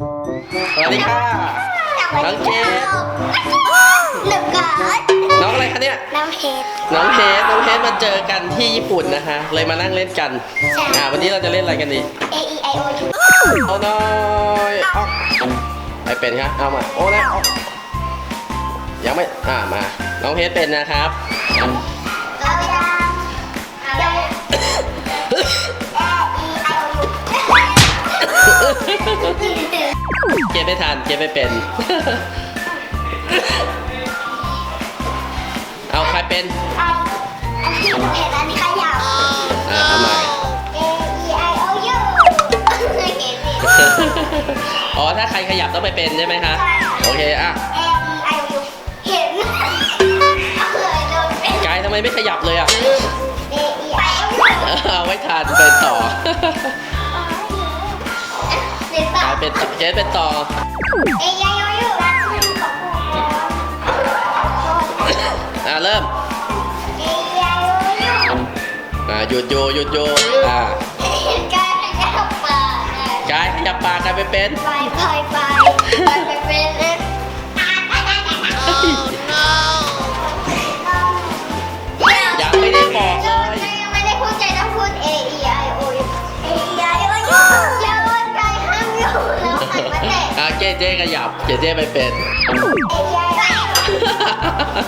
สวัสดีค่ะน้องเกดหนึ่งกาดน้องอะไรคะเนี่ย น้ำเพชรน้องเพชรน้องเพชรมาเจอกันที่ญี่ปุ่นนะคะ เลยมานั่งเล่นกันใช่อ่าวันนี้เราจะเล่นอะไรกันดี A E I O U เอาหน่อยเอาไปเป็นครับเอามาโอ้แล้วเอายังไม่อ่ามา น้องเพชรเป็นนะครับ ไม่ทันเก็บไม่เป็น เอาใครเป็น เอาอันที่เพชรอันนี้ขยับอ่าเอาใหม่ A E I O U เคยเห็นดิอ๋อ ถ้าใครขยับต้องไปเป็นใช่ไหมคะใช่ค่ะโอเคอะ A E I O U เห็นเอาเลยโดนเป็นกายทำไมไม่ขยับเลยอะ A E I O U เอาไว้ทันเป็นต่อาต่อยเป็นต่อเกสเป็นต่อ A E I O U รักคุณของคุณอ่าเริ่ม A E I O U อ่าหยุดโยหยุดโยอ่าการขยับปากกายขยับปากกายไปเป็น ไปไปไปไปไปเป็น เจเจขยับเจเจไปเป็น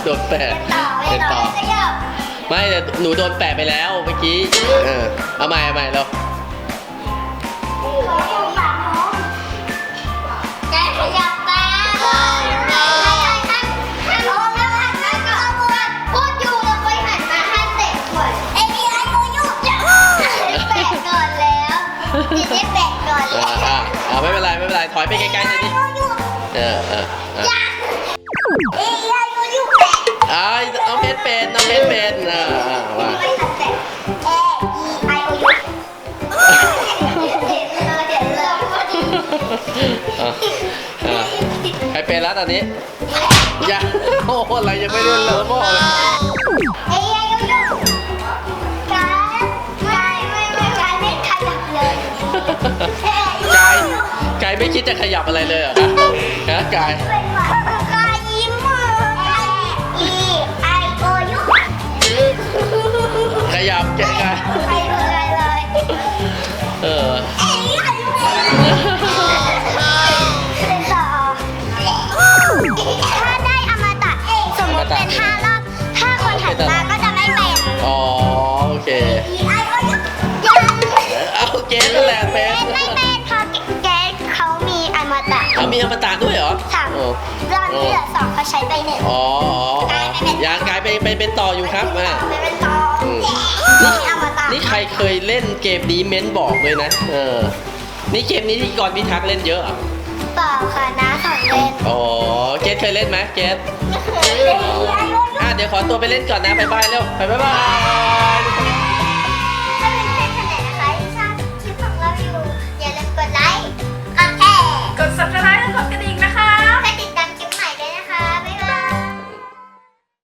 โดนแปะเป็นต่อไม่แต่หนูโดนแปะไปแล้วเมื่อกี้เออเอาใหม่เอาใหม่เราการขยับตาท่านท่านร้องแล้วนท่านก็เอามือพูดอยู่แล้วไปหันมาท่เตะขวด A E I O U แปะก่อนแล้วจะได้แปะก่อนอ่าแล้วอ่าอ่าไม่เป็นไรไม่เป็นไรถอยไปไกลๆ เออเออเออเอ้ายกูอยู่แปะอ่าน้องเพชรเป็นน้องเพชรเป็นอ่าอ่าว่าไม่ทันแปะเออเดี๋ยวเลยเดี๋ยวเลยอ่าอ่าใครเป็นแล้วตอนนี้ยังโอ้โหอะไรยังไม่ได้เลิฟบอกเลยายไม่คิดจะขยับอะไรเลยเหรอคะฮะกายเป็นหวัดกายยิ้มมือ E I O U ขยับแกกายไปเลยเลย มีอมตะด้วยเหรอสามโอ้รอบที่เหลือสองเขาใช้ไปหนึ่งอ๋ออ๋อยังกายไปไปเป็นต่ออยู่ครับอ่าไม่เป็นต่ออืมนี่อมตะนี่ใครเคยเล่นเกมนี้เม้นบอกเลยนะ เออ นี่เกมนี้ที่กรพิทักษ์เล่นเยอะเหรอะเปล่าค่ะน้าสอนเล่นอ๋อเกสเคยเล่นไหมเกสไม่เคยเล่นอะเดี๋ยวขอตัวไปเล่นก่อนนะบ๊ายบายเร็วไปบ๊ายบาย